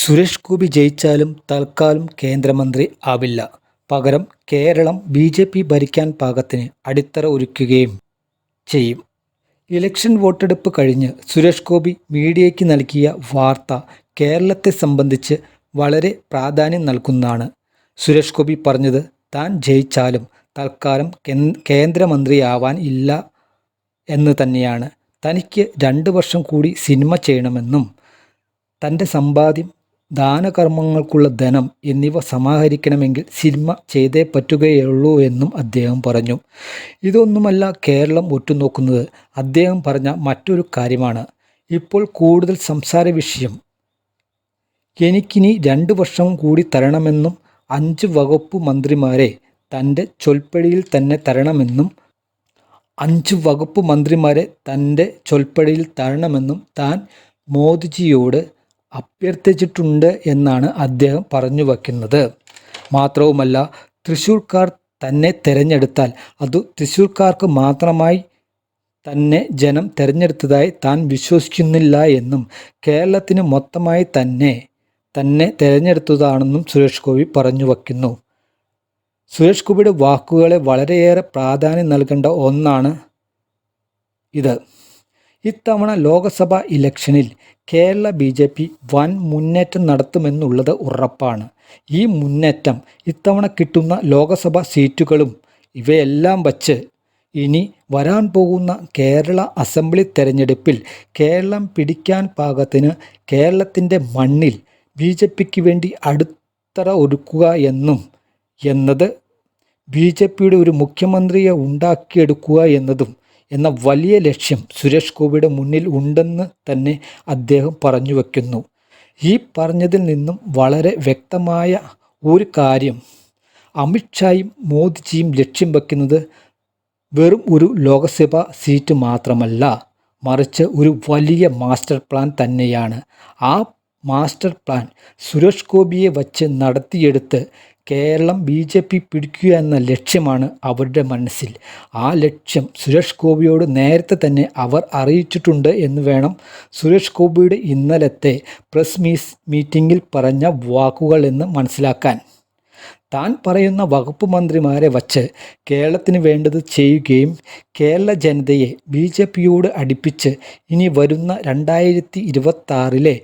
സുരേഷ് ഗോപി ജയിച്ചാലും തൽക്കാലം കേന്ദ്രമന്ത്രി ആവില്ല. പകരം കേരളം ബി ജെ പി ഭരിക്കാൻ പാകത്തിന് അടിത്തറ ഒരുക്കുകയും ചെയ്യും. ഇലക്ഷൻ വോട്ടെടുപ്പ് കഴിഞ്ഞ് സുരേഷ് ഗോപി മീഡിയയ്ക്ക് നൽകിയ വാർത്ത കേരളത്തെ സംബന്ധിച്ച് വളരെ പ്രാധാന്യം നൽകുന്നതാണ്. സുരേഷ് ഗോപി പറഞ്ഞത് താൻ ജയിച്ചാലും തൽക്കാലം കേന്ദ്രമന്ത്രിയാവാൻ ഇല്ല എന്ന് തന്നെയാണ്. തനിക്ക് രണ്ട് വർഷം കൂടി സിനിമ ചെയ്യണമെന്നും തന്റെ സമ്പാദ്യം ദാനകർമ്മങ്ങൾക്കുള്ള ധനം എന്നിവ സമാഹരിക്കണമെങ്കിൽ സിനിമ ചെയ്തേ പറ്റുകയുള്ളൂ എന്നും അദ്ദേഹം പറഞ്ഞു. ഇതൊന്നുമല്ല കേരളം ഒറ്റുനോക്കുന്നത് അദ്ദേഹം പറഞ്ഞ മറ്റൊരു കാര്യമാണ്. ഇപ്പോൾ കൂടുതൽ സംസാര വിഷയം. എനിക്കിനി രണ്ട് വർഷം കൂടി തരണമെന്നും അഞ്ച് വകുപ്പ് മന്ത്രിമാരെ തന്റെ ചൊൽപ്പടിയിൽ തന്നെ തരണമെന്നും അഞ്ച് വകുപ്പ് മന്ത്രിമാരെ തന്റെ ചൊൽപ്പടിയിൽ തരണമെന്നും താൻ മോദിജിയോട് അഭ്യർത്ഥിച്ചിട്ടുണ്ട് എന്നാണ് അദ്ദേഹം പറഞ്ഞു വയ്ക്കുന്നത്. മാത്രവുമല്ല തൃശ്ശൂർക്കാർ തന്നെ തിരഞ്ഞെടുത്താൽ അത് തൃശ്ശൂർക്കാർക്ക് മാത്രമായി തന്നെ ജനം തിരഞ്ഞെടുത്തതായി താൻ വിശ്വസിക്കുന്നില്ല എന്നും കേരളത്തിന് മൊത്തമായി തന്നെ തന്നെ തിരഞ്ഞെടുത്തതാണെന്നും സുരേഷ് ഗോപി പറഞ്ഞു വയ്ക്കുന്നു. സുരേഷ് ഗോപിയുടെ വാക്കുകളെ വളരെയേറെ പ്രാധാന്യം നൽകേണ്ട ഒന്നാണ് ഇത്. ഇത്തവണ ലോക്സഭാ ഇലക്ഷനിൽ കേരള ബി ജെ പി വൻ മുന്നേറ്റം നടത്തുമെന്നുള്ളത് ഉറപ്പാണ്. ഈ മുന്നേറ്റം ഇത്തവണ കിട്ടുന്ന ലോക്സഭാ സീറ്റുകളും ഇവയെല്ലാം വച്ച് ഇനി വരാൻ പോകുന്ന കേരള അസംബ്ലി തെരഞ്ഞെടുപ്പിൽ കേരളം പിടിക്കാൻ പാകത്തിന് കേരളത്തിന്റെ മണ്ണിൽ ബി ജെ പിക്ക് വേണ്ടി അടിത്തറ ഒരുക്കുക എന്നും എന്നത് ബി ജെ പിയുടെ ഒരു മുഖ്യമന്ത്രിയെ ഉണ്ടാക്കിയെടുക്കുക എന്നതും എന്ന വലിയ ലക്ഷ്യം സുരേഷ് ഗോപിയുടെ മുന്നിൽ ഉണ്ടെന്ന് തന്നെ അദ്ദേഹം പറഞ്ഞു വയ്ക്കുന്നു ഈ പറഞ്ഞതിൽ നിന്നും വളരെ വ്യക്തമായ ഒരു കാര്യം. അമിത്ഷായും മോദിജിയും ലക്ഷ്യം വയ്ക്കുന്നത് വെറും ഒരു ലോക്സഭാ സീറ്റ് മാത്രമല്ല മറിച്ച് ഒരു വലിയ മാസ്റ്റർ പ്ലാൻ തന്നെയാണ്. ആ മാസ്റ്റർ പ്ലാൻ സുരേഷ് ഗോപിയെ വച്ച് നടത്തിയെടുത്ത് കേരളം ബി ജെ പി പിടിക്കുക എന്ന ലക്ഷ്യമാണ് അവരുടെ മനസ്സിൽ. ആ ലക്ഷ്യം സുരേഷ് ഗോപിയോട് നേരത്തെ തന്നെ അവർ അറിയിച്ചിട്ടുണ്ട് എന്ന് വേണം സുരേഷ് ഗോപിയുടെ ഇന്നലത്തെ പ്രസ് മീസ് മീറ്റിങ്ങിൽ പറഞ്ഞ വാക്കുകൾ എന്ന് മനസ്സിലാക്കാൻ. താൻ പറയുന്ന വകുപ്പ് മന്ത്രിമാരെ വച്ച് കേരളത്തിന് വേണ്ടത് ചെയ്യുകയും കേരള ജനതയെ ബി ജെ പിയോട് അടുപ്പിച്ച് ഇനി വരുന്ന രണ്ടായിരത്തി ഇരുപത്താറിലെ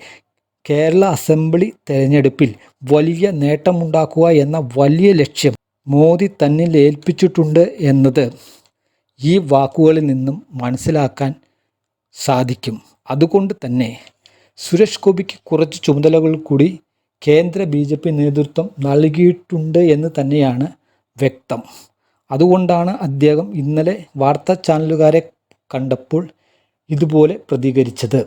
കേരള അസംബ്ലി തെരഞ്ഞെടുപ്പിൽ വലിയ നേട്ടമുണ്ടാക്കുക എന്ന വലിയ ലക്ഷ്യം മോദി തന്നിൽ ഏൽപ്പിച്ചിട്ടുണ്ട് എന്നത് ഈ വാക്കുകളിൽ നിന്നും മനസ്സിലാക്കാൻ സാധിക്കും. അതുകൊണ്ട് തന്നെ സുരേഷ് ഗോപിക്ക് കുറച്ച് ചുമതലകൾ കൂടി കേന്ദ്ര ബി ജെ പി നേതൃത്വം നൽകിയിട്ടുണ്ട് എന്ന് തന്നെയാണ് വ്യക്തം. അതുകൊണ്ടാണ് അദ്ദേഹം ഇന്നലെ വാർത്താ ചാനലുകാരെ കണ്ടപ്പോൾ ഇതുപോലെ പ്രതികരിച്ചത്.